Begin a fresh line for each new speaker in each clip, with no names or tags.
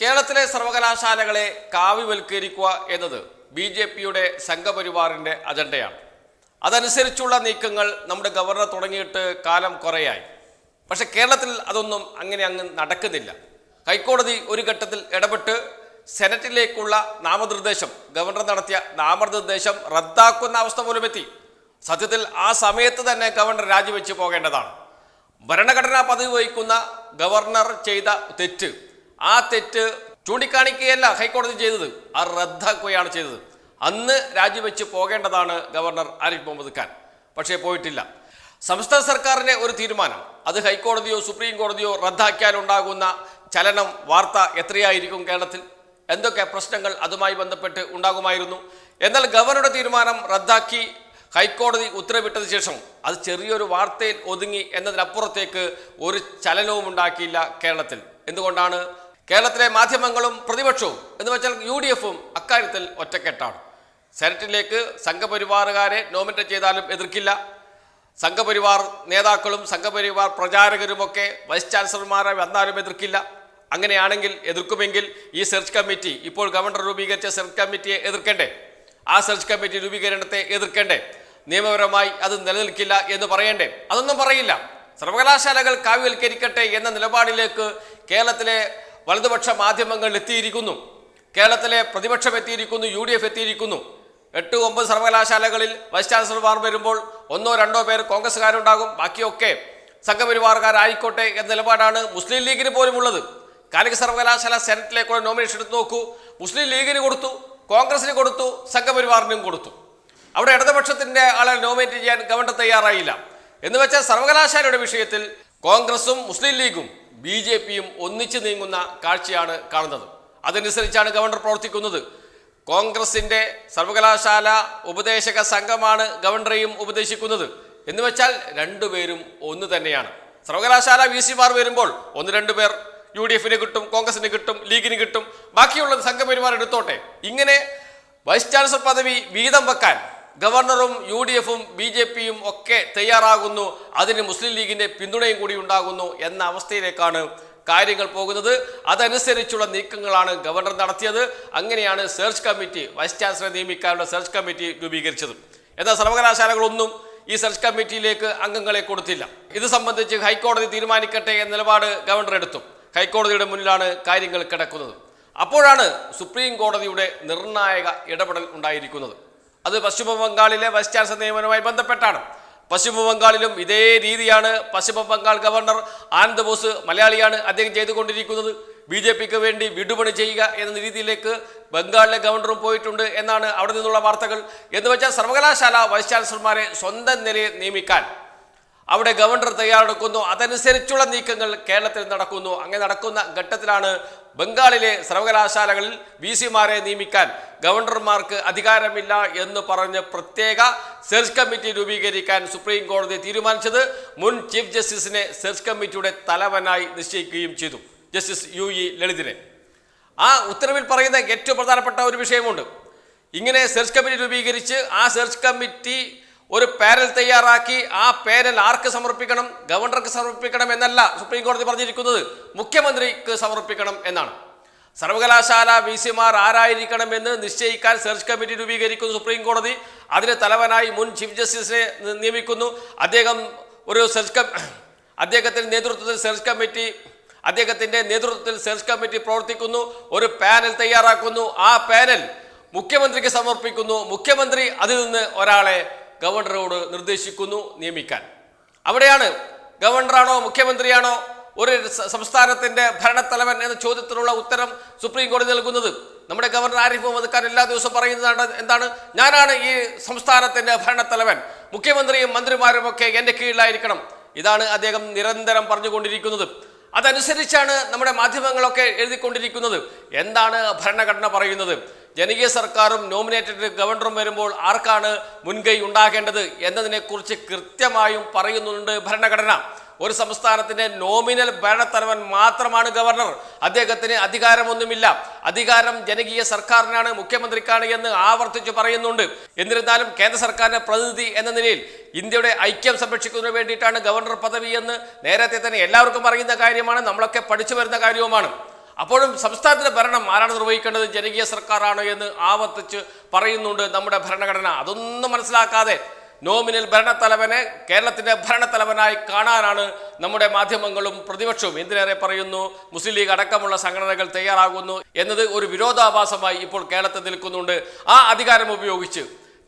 കേരളത്തിലെ സർവകലാശാലകളെ കാവ്യവൽക്കരിക്കുക എന്നത് B J പിയുടെ സംഘപരിവാറിന്റെ അജണ്ടയാണ്. അതനുസരിച്ചുള്ള നീക്കങ്ങൾ നമ്മുടെ ഗവർണർ തുടങ്ങിയിട്ട് കാലം കുറയായി. പക്ഷെ കേരളത്തിൽ അതൊന്നും അങ്ങനെ അങ്ങ് നടക്കുന്നില്ല. ഹൈക്കോടതി ഒരു ഘട്ടത്തിൽ ഇടപെട്ട് സെനറ്റിലേക്കുള്ള നാമനിർദ്ദേശം ഗവർണർ നടത്തിയ നാമനിർദ്ദേശം റദ്ദാക്കുന്ന അവസ്ഥ പോലും എത്തി. സത്യത്തിൽ ആ സമയത്ത് തന്നെ ഗവർണർ രാജിവെച്ച് പോകേണ്ടതാണ്. ഭരണഘടനാ പദവി വഹിക്കുന്ന ഗവർണർ ചെയ്ത തെറ്റ് ആ തെറ്റ് ചൂണ്ടിക്കാണിക്കുകയല്ല ഹൈക്കോടതി ചെയ്തത്. അത് റദ്ദാക്കുകയാണ് ചെയ്തത്. അന്ന് രാജിവെച്ച് പോകേണ്ടതാണ് ഗവർണർ ആരിഫ് മുഹമ്മദ് ഖാൻ. പക്ഷേ പോയിട്ടില്ല. സംസ്ഥാന സർക്കാരിന്റെ ഒരു തീരുമാനം. അത് ഹൈക്കോടതിയോ സുപ്രീം കോടതിയോ റദ്ദാക്കിയാലുണ്ടാകുന്ന ചലനം വാർത്ത എത്രയായിരിക്കും കേരളത്തിൽ? എന്തൊക്കെ പ്രശ്നങ്ങൾ അതുമായി ബന്ധപ്പെട്ട് ഉണ്ടാകുമായിരുന്നു? എന്നാൽ ഗവർണറുടെ തീരുമാനം റദ്ദാക്കി ഹൈക്കോടതി ഉത്തരവിട്ടത് ശേഷം അത് ചെറിയൊരു വാർത്തയിൽ ഒതുങ്ങി എന്നതിനപ്പുറത്തേക്ക് ഒരു ചലനവും ഉണ്ടാക്കിയില്ല കേരളത്തിൽ. എന്തുകൊണ്ടാണ് കേരളത്തിലെ മാധ്യമങ്ങളും പ്രതിപക്ഷവും എന്ന് വെച്ചാൽ യു ഡി എഫും അക്കാര്യത്തിൽ ഒറ്റക്കെട്ടാണ്. സെനറ്റിലേക്ക് സംഘപരിവാറുകാരെ നോമിനേറ്റ് ചെയ്താലും എതിർക്കില്ല. സംഘപരിവാർ നേതാക്കളും സംഘപരിവാർ പ്രചാരകരുമൊക്കെ വൈസ് ചാൻസലർമാരെ വന്നാലും എതിർക്കില്ല. അങ്ങനെയാണെങ്കിൽ എതിർക്കുമെങ്കിൽ ഈ സെർച്ച് കമ്മിറ്റി ഇപ്പോൾ ഗവർണർ രൂപീകരിച്ച സെർച്ച് കമ്മിറ്റിയെ എതിർക്കണ്ടേ? ആ സെർച്ച് കമ്മിറ്റി രൂപീകരണത്തെ എതിർക്കണ്ടേ? നിയമപരമായി അത് നിലനിൽക്കില്ല എന്ന് പറയണ്ടേ? അതൊന്നും പറയില്ല. സർവകലാശാലകൾ കാവ്യവൽക്കരിക്കട്ടെ എന്ന നിലപാടിലേക്ക് കേരളത്തിലെ വലതുപക്ഷ മാധ്യമങ്ങൾ എത്തിയിരിക്കുന്നു. കേരളത്തിലെ പ്രതിപക്ഷം എത്തിയിരിക്കുന്നു യു ഡി എഫ് എത്തിയിരിക്കുന്നു. എട്ട് ഒമ്പത് സർവകലാശാലകളിൽ വൈസ് ചാൻസലർമാർ വരുമ്പോൾ ഒന്നോ രണ്ടോ പേർ കോൺഗ്രസ്സുകാരുണ്ടാകും. ബാക്കിയൊക്കെ സംഘപരിവാറുകാരായിക്കോട്ടെ എന്ന നിലപാടാണ് മുസ്ലിം ലീഗിന് പോലും ഉള്ളത് കാലിക സർവകലാശാല സെനറ്റിലേക്കുള്ള നോമിനേഷൻ എടുത്ത് നോക്കൂ. മുസ്ലിം ലീഗിന് കൊടുത്തു കോൺഗ്രസിന് കൊടുത്തു സംഘപരിവാറിനും കൊടുത്തു. അവിടെ ഇടതുപക്ഷത്തിന്റെ ആളെ നോമിനേറ്റ് ചെയ്യാൻ ഗവൺമെന്റ് തയ്യാറായില്ല. എന്ന് വെച്ചാൽ സർവകലാശാലയുടെ വിഷയത്തിൽ കോൺഗ്രസും മുസ്ലിം ലീഗും ബി ജെ പിയും ഒന്നിച്ചു നീങ്ങുന്ന കാഴ്ചയാണ് കാണുന്നത്. അതനുസരിച്ചാണ് ഗവർണർ പ്രവർത്തിക്കുന്നത്. കോൺഗ്രസിന്റെ സർവകലാശാല ഉപദേശക സംഘമാണ് ഗവർണറെയും ഉപദേശിക്കുന്നത്. എന്ന് വെച്ചാൽ രണ്ടുപേരും ഒന്ന് തന്നെയാണ്. സർവകലാശാല വി സിമാർ വരുമ്പോൾ ഒന്ന് രണ്ട് പേർ യു ഡി എഫിന് കിട്ടും കോൺഗ്രസിന് കിട്ടും ലീഗിന് കിട്ടും. ബാക്കിയുള്ളത് സംഘപരിമാർ എടുത്തോട്ടെ. ഇങ്ങനെ വൈസ് ചാൻസലർ പദവി വീതം വെക്കാൻ ഗവർണറും യു ഡി എഫും ബി ജെ പിയും ഒക്കെ തയ്യാറാകുന്നു. അതിന് മുസ്ലിം ലീഗിന്റെ പിന്തുണയും കൂടി ഉണ്ടാകുന്നു എന്ന അവസ്ഥയിലേക്കാണ് കാര്യങ്ങൾ പോകുന്നത്. അതനുസരിച്ചുള്ള നീക്കങ്ങളാണ് ഗവർണർ നടത്തിയത്. അങ്ങനെയാണ് സെർച്ച് കമ്മിറ്റി വൈസ് ചാൻസലറെ നിയമിക്കാനുള്ള സെർച്ച് കമ്മിറ്റി രൂപീകരിച്ചത്. എന്നാൽ സർവകലാശാലകളൊന്നും ഈ സെർച്ച് കമ്മിറ്റിയിലേക്ക് അംഗങ്ങളെ കൊടുത്തില്ല. ഇത് സംബന്ധിച്ച് ഹൈക്കോടതി തീരുമാനിക്കട്ടെ എന്ന നിലപാട് ഗവർണർ എടുത്തു. ഹൈക്കോടതിയുടെ മുന്നിലാണ് കാര്യങ്ങൾ കിടക്കുന്നത്. അപ്പോഴാണ് സുപ്രീം കോടതിയുടെ നിർണായക ഇടപെടൽ ഉണ്ടായിരിക്കുന്നത്. അത് പശ്ചിമ ബംഗാളിലെ വൈസ് ചാൻസലർ നിയമനവുമായി ബന്ധപ്പെട്ടാണ്. പശ്ചിമ ബംഗാളിലും ഇതേ രീതിയാണ് പശ്ചിമ ബംഗാൾ ഗവർണർ ആനന്ദ് ബോസ് മലയാളിയാണ് അദ്ദേഹം ചെയ്തുകൊണ്ടിരിക്കുന്നത്. ബി ജെ പിക്ക് വേണ്ടി വിടുപണി ചെയ്യുക എന്ന രീതിയിലേക്ക് ബംഗാളിലെ ഗവർണറും പോയിട്ടുണ്ട് എന്നാണ് അവിടെ നിന്നുള്ള വാർത്തകൾ. എന്ന് വെച്ചാൽ സർവകലാശാല വൈസ് ചാൻസലർമാരെ സ്വന്തം നിലയിൽ നിയമിക്കാൻ അവിടെ ഗവർണർ തയ്യാറെടുക്കുന്നു. അതനുസരിച്ചുള്ള നീക്കങ്ങൾ കേരളത്തിൽ നടക്കുന്നു. അങ്ങനെ നടക്കുന്ന ഘട്ടത്തിലാണ് ബംഗാളിലെ സർവകലാശാലകളിൽ വി സിമാരെ നിയമിക്കാൻ ഗവർണർമാർക്ക് അധികാരമില്ല എന്ന് പറഞ്ഞ് പ്രത്യേക സെർച്ച് കമ്മിറ്റി രൂപീകരിക്കാൻ സുപ്രീം കോടതി തീരുമാനിച്ചത് മുൻ ചീഫ് ജസ്റ്റിസിനെ സെർച്ച് കമ്മിറ്റിയുടെ തലവനായി നിശ്ചയിക്കുകയും ചെയ്തു. ജസ്റ്റിസ് യു ഇ ലളിതിനെ. ആ ഉത്തരവിൽ പറയുന്ന ഏറ്റവും പ്രധാനപ്പെട്ട ഒരു വിഷയമുണ്ട്. ഇങ്ങനെ സെർച്ച് കമ്മിറ്റി രൂപീകരിച്ച് ആ സെർച്ച് കമ്മിറ്റി ഒരു പാനൽ തയ്യാറാക്കി ആ പാനൽ ആർക്ക് സമർപ്പിക്കണം? ഗവർണർക്ക് സമർപ്പിക്കണം എന്നല്ല സുപ്രീം കോടതി പറഞ്ഞിരിക്കുന്നത്. മുഖ്യമന്ത്രിക്ക് സമർപ്പിക്കണം എന്നാണ്. സർവകലാശാല വി സിമാർ ആരായിരിക്കണമെന്ന് നിശ്ചയിക്കാൻ സെർച്ച് കമ്മിറ്റി രൂപീകരിക്കുന്നു സുപ്രീം കോടതി. അതിന് തലവനായി മുൻ ചീഫ് ജസ്റ്റിസിനെ നിയമിക്കുന്നു. അദ്ദേഹം ഒരു സെർച്ച് കം അദ്ദേഹത്തിന്റെ നേതൃത്വത്തിൽ സെർച്ച് കമ്മിറ്റി അദ്ദേഹത്തിന്റെ നേതൃത്വത്തിൽ സെർച്ച് കമ്മിറ്റി പ്രവർത്തിക്കുന്നു. ഒരു പാനൽ തയ്യാറാക്കുന്നു. ആ പാനൽ മുഖ്യമന്ത്രിക്ക് സമർപ്പിക്കുന്നു. മുഖ്യമന്ത്രി അതിൽ നിന്ന് ഒരാളെ ഗവർണറോട് നിർദ്ദേശിക്കുന്നു നിയമിക്കാൻ. അവിടെയാണ് ഗവർണറാണോ മുഖ്യമന്ത്രിയാണോ ഒരു സംസ്ഥാനത്തിന്റെ ഭരണത്തലവൻ എന്ന ചോദ്യത്തിനുള്ള ഉത്തരം സുപ്രീം കോടതി നൽകുന്നത്? നമ്മുടെ ഗവർണർ ആരിഫ് മുഹമ്മദ് ഖാൻ എല്ലാ ദിവസവും പറയുന്നതാണ് എന്താണ്? ഞാനാണ് ഈ സംസ്ഥാനത്തിന്റെ ഭരണത്തലവൻ. മുഖ്യമന്ത്രിയും മന്ത്രിമാരും ഒക്കെ എന്റെ കീഴിലായിരിക്കണം. ഇതാണ് അദ്ദേഹം നിരന്തരം പറഞ്ഞുകൊണ്ടിരിക്കുന്നത്. അതനുസരിച്ചാണ് നമ്മുടെ മാധ്യമങ്ങളൊക്കെ എഴുതിക്കൊണ്ടിരിക്കുന്നത്. എന്താണ് ഭരണഘടന പറയുന്നത്? ജനകീയ സർക്കാരും നോമിനേറ്റഡ് ഗവർണറും വരുമ്പോൾ ആർക്കാണ് മുൻകൈ ഉണ്ടാകേണ്ടത് എന്നതിനെക്കുറിച്ച് കൃത്യമായും പറയുന്നുണ്ട് ഭരണഘടന. ഒരു സംസ്ഥാനത്തിന്റെ നോമിനൽ ഭരണത്തലവൻ മാത്രമാണ് ഗവർണർ. അദ്ദേഹത്തിന് അധികാരമൊന്നുമില്ല. അധികാരം ജനകീയ സർക്കാരിനാണ് മുഖ്യമന്ത്രിക്കാണ് എന്ന് ആവർത്തിച്ചു പറയുന്നുണ്ട്. എന്നിരുന്നാലും കേന്ദ്ര സർക്കാരിന്റെ പ്രതിനിധി എന്ന നിലയിൽ ഇന്ത്യയുടെ ഐക്യം സംരക്ഷിക്കുന്നതിന് വേണ്ടിയിട്ടാണ് ഗവർണർ പദവി എന്ന് നേരത്തെ തന്നെ എല്ലാവർക്കും അറിയുന്ന കാര്യമാണ്. നമ്മളൊക്കെ പഠിച്ചു വരുന്ന കാര്യവുമാണ്. അപ്പോഴും സംസ്ഥാനത്തിന്റെ ഭരണം ആരാണ് നിർവഹിക്കേണ്ടത്? ജനകീയ സർക്കാരാണ് എന്ന് ആവർത്തിച്ച് പറയുന്നുണ്ട് നമ്മുടെ ഭരണഘടന. അതൊന്നും മനസ്സിലാക്കാതെ നോമിനൽ ഭരണത്തലവനെ കേരളത്തിന്റെ ഭരണത്തലവനായി കാണാനാണ് നമ്മുടെ മാധ്യമങ്ങളും പ്രതിപക്ഷവും എന്തിനേറെ പറയുന്നു? മുസ്ലിം ലീഗ് അടക്കമുള്ള സംഘടനകൾ തയ്യാറാകുന്നു എന്നത് ഒരു വിരോധാഭാസമായി ഇപ്പോൾ കേരളത്തിൽ നിൽക്കുന്നുണ്ട്. ആ അധികാരം ഉപയോഗിച്ച്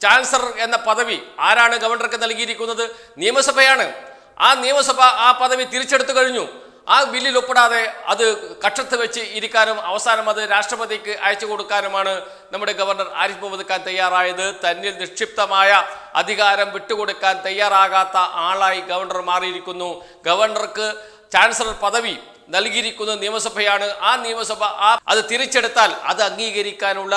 ചാൻസലർ എന്ന പദവി ആരാണ് ഗവർണർക്ക് നൽകിയിരിക്കുന്നത്? നിയമസഭയാണ്. ആ നിയമസഭ ആ പദവി തിരിച്ചെടുത്തു കഴിഞ്ഞു. ആ ബില്ലിൽ ഒപ്പിടാതെ അത് കക്ഷത്ത് വെച്ച് ഇരിക്കാനും അവസാനം അത് രാഷ്ട്രപതിക്ക് അയച്ചു കൊടുക്കാനുമാണ് നമ്മുടെ ഗവർണർ ആരിഫ് മുഹമ്മദ് ഖാൻ തയ്യാറായത്. തന്നിൽ നിക്ഷിപ്തമായ അധികാരം വിട്ടുകൊടുക്കാൻ തയ്യാറാകാത്ത ആളായി ഗവർണർ മാറിയിരിക്കുന്നു. ഗവർണർക്ക് ചാൻസലർ പദവി നൽകിയിരിക്കുന്ന നിയമസഭയാണ്. ആ നിയമസഭ ആ അത് തിരിച്ചെടുത്താൽ അത് അംഗീകരിക്കാനുള്ള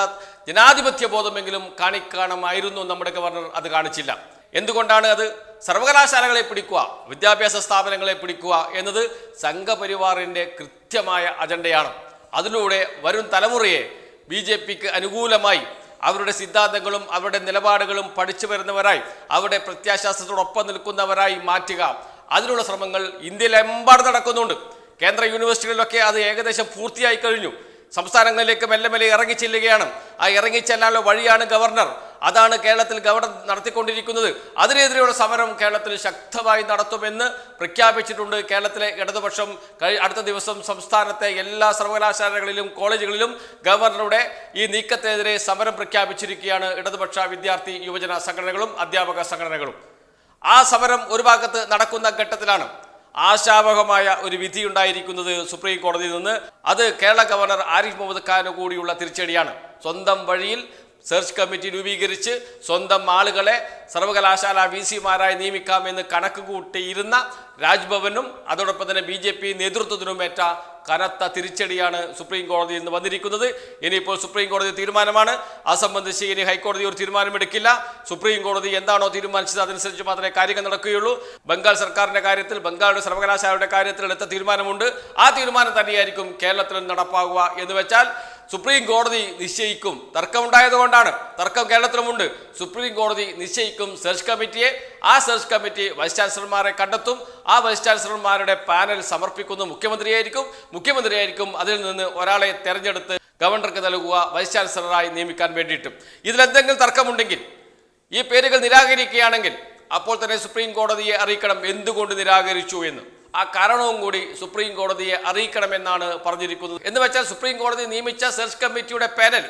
ജനാധിപത്യ ബോധമെങ്കിലും കാണിക്കണമായിരുന്നു. നമ്മുടെ ഗവർണർ അത് കാണിച്ചില്ല. എന്തുകൊണ്ടാണ് അത്? സർവകലാശാലകളെ പിടിക്കുക വിദ്യാഭ്യാസ സ്ഥാപനങ്ങളെ പിടിക്കുക എന്നത് സംഘപരിവാറിന്റെ കൃത്യമായ അജണ്ടയാണ്. അതിലൂടെ വരും തലമുറയെ ബി ജെ പിക്ക് അനുകൂലമായി അവരുടെ സിദ്ധാന്തങ്ങളും അവരുടെ നിലപാടുകളും പഠിച്ചു വരുന്നവരായി അവരുടെ പ്രത്യാശാസ്ത്രത്തോടൊപ്പം നിൽക്കുന്നവരായി മാറ്റുക. അതിനുള്ള ശ്രമങ്ങൾ ഇന്ത്യയിലെമ്പാടും നടക്കുന്നുണ്ട്. കേന്ദ്ര യൂണിവേഴ്സിറ്റികളിലൊക്കെ അത് ഏകദേശം പൂർത്തിയായി കഴിഞ്ഞു. സംസ്ഥാനങ്ങളിലേക്ക് മെല്ലെ മെല്ലെ ഇറങ്ങിച്ചെല്ലുകയാണ് ആ ഇറങ്ങിച്ചെല്ലാനുള്ള വഴിയാണ് ഗവർണർ. അതാണ് കേരളത്തിൽ ഗവർണർ നടത്തിക്കൊണ്ടിരിക്കുന്നത്. അതിനെതിരെയുള്ള സമരം കേരളത്തിൽ ശക്തമായി നടത്തുമെന്ന് പ്രഖ്യാപിച്ചിട്ടുണ്ട്. കേരളത്തിലെ ഇടതുപക്ഷം അടുത്ത ദിവസം സംസ്ഥാനത്തെ എല്ലാ സർവകലാശാലകളിലും കോളേജുകളിലും ഗവർണറുടെ ഈ നീക്കത്തിനെതിരെ സമരം പ്രഖ്യാപിച്ചിരിക്കുകയാണ് ഇടതുപക്ഷ വിദ്യാർത്ഥി യുവജന സംഘടനകളും അധ്യാപക സംഘടനകളും. ആ സമരം ഒരു ഭാഗത്ത് നടക്കുന്ന ഘട്ടത്തിലാണ് ആശാവഹമായ ഒരു വിധി ഉണ്ടായിരിക്കുന്നത് സുപ്രീം കോടതിയിൽ നിന്ന്. അത് കേരള ഗവർണർ ആരിഫ് മുഹമ്മദ് ഖാന് കൂടിയുള്ള തിരിച്ചടിയാണ്. സ്വന്തം വഴിയിൽ സെർച്ച് കമ്മിറ്റി രൂപീകരിച്ച് സ്വന്തം ആളുകളെ സർവകലാശാല വി സിമാരായി നിയമിക്കാമെന്ന് കണക്ക് കൂട്ടിയിരുന്ന രാജ്ഭവനും അതോടൊപ്പം തന്നെ ബി ജെ പി നേതൃത്വത്തിനുമേറ്റ കനത്ത തിരിച്ചടിയാണ് സുപ്രീം കോടതിയിൽ നിന്ന് വന്നിരിക്കുന്നത്. ഇനിയിപ്പോൾ സുപ്രീം കോടതി തീരുമാനമാണ്. അത് സംബന്ധിച്ച് ഇനി ഹൈക്കോടതി ഒരു തീരുമാനമെടുക്കില്ല. സുപ്രീം കോടതി എന്താണോ തീരുമാനിച്ചത് അതനുസരിച്ച് മാത്രമേ കാര്യങ്ങൾ നടക്കുകയുള്ളൂ. ബംഗാൾ സർക്കാരിന്റെ കാര്യത്തിൽ ബംഗാളിലെ സർവകലാശാലയുടെ കാര്യത്തിൽ എടുത്ത തീരുമാനമുണ്ട്. ആ തീരുമാനം തന്നെയായിരിക്കും കേരളത്തിൽ നടപ്പാകുക എന്ന് വെച്ചാൽ സുപ്രീം കോടതി നിശ്ചയിക്കും. തർക്കമുണ്ടായതുകൊണ്ടാണ്. തർക്കം കേരളത്തിലുമുണ്ട്. സുപ്രീം കോടതി നിശ്ചയിക്കും സെർച്ച് കമ്മിറ്റിയെ. ആ സെർച്ച് കമ്മിറ്റി വൈസ് ചാൻസലർമാരെ കണ്ടെത്തും. ആ വൈസ് ചാൻസലർമാരുടെ പാനൽ സമർപ്പിക്കുന്ന. മുഖ്യമന്ത്രിയായിരിക്കും. മുഖ്യമന്ത്രിയായിരിക്കും അതിൽ നിന്ന് ഒരാളെ തെരഞ്ഞെടുത്ത് ഗവർണർക്ക് നൽകുക വൈസ് ചാൻസലറായി നിയമിക്കാൻ വേണ്ടിയിട്ടും. ഇതിലെന്തെങ്കിലും തർക്കമുണ്ടെങ്കിൽ ഈ പേരുകൾ നിരാകരിക്കുകയാണെങ്കിൽ അപ്പോൾ തന്നെ സുപ്രീം കോടതിയെ അറിയിക്കണം. എന്തുകൊണ്ട് നിരാകരിച്ചു എന്ന്. ആ കാരണവും കൂടി സുപ്രീം കോടതിയെ അറിയിക്കണമെന്നാണ് പറഞ്ഞിരിക്കുന്നത്. എന്ന് വെച്ചാൽ സുപ്രീം കോടതി നിയമിച്ച സെർച്ച് കമ്മിറ്റിയുടെ പാനൽ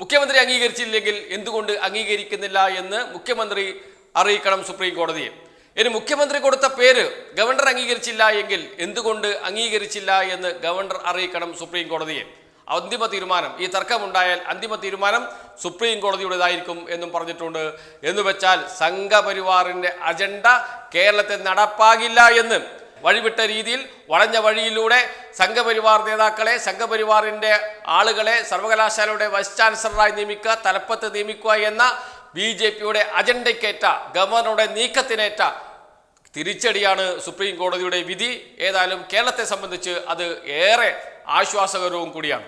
മുഖ്യമന്ത്രി അംഗീകരിച്ചില്ലെങ്കിൽ എന്തുകൊണ്ട് അംഗീകരിക്കുന്നില്ല എന്ന് മുഖ്യമന്ത്രി അറിയിക്കണം സുപ്രീം കോടതിയെ. ഇനി മുഖ്യമന്ത്രി കൊടുത്ത പേര് ഗവർണർ അംഗീകരിച്ചില്ല എങ്കിൽ എന്തുകൊണ്ട് അംഗീകരിച്ചില്ല എന്ന് ഗവർണർ അറിയിക്കണം സുപ്രീം കോടതിയെ. അന്തിമ തീരുമാനം. ഈ തർക്കമുണ്ടായാൽ അന്തിമ തീരുമാനം സുപ്രീം കോടതിയുടേതായിരിക്കും എന്നും പറഞ്ഞിട്ടുണ്ട്. എന്ന് വെച്ചാൽ സംഘപരിവാറിന്റെ അജണ്ട കേരളത്തെ നടപ്പാകില്ല എന്ന് വഴിവിട്ട രീതിയിൽ വളഞ്ഞ വഴിയിലൂടെ സംഘപരിവാർ നേതാക്കളെ സംഘപരിവാറിന്റെ ആളുകളെ സർവകലാശാലയുടെ വൈസ് ചാൻസലറായി നിയമിക്കുക തലപ്പത്ത് നിയമിക്കുക എന്ന ബി ജെ പിയുടെ അജണ്ടയ്ക്കേറ്റ ഗവർണറുടെ നീക്കത്തിനേറ്റ തിരിച്ചടിയാണ് സുപ്രീം കോടതിയുടെ വിധി. ഏതായാലും കേരളത്തെ സംബന്ധിച്ച് അത് ഏറെ ആശ്വാസകരവും കൂടിയാണ്.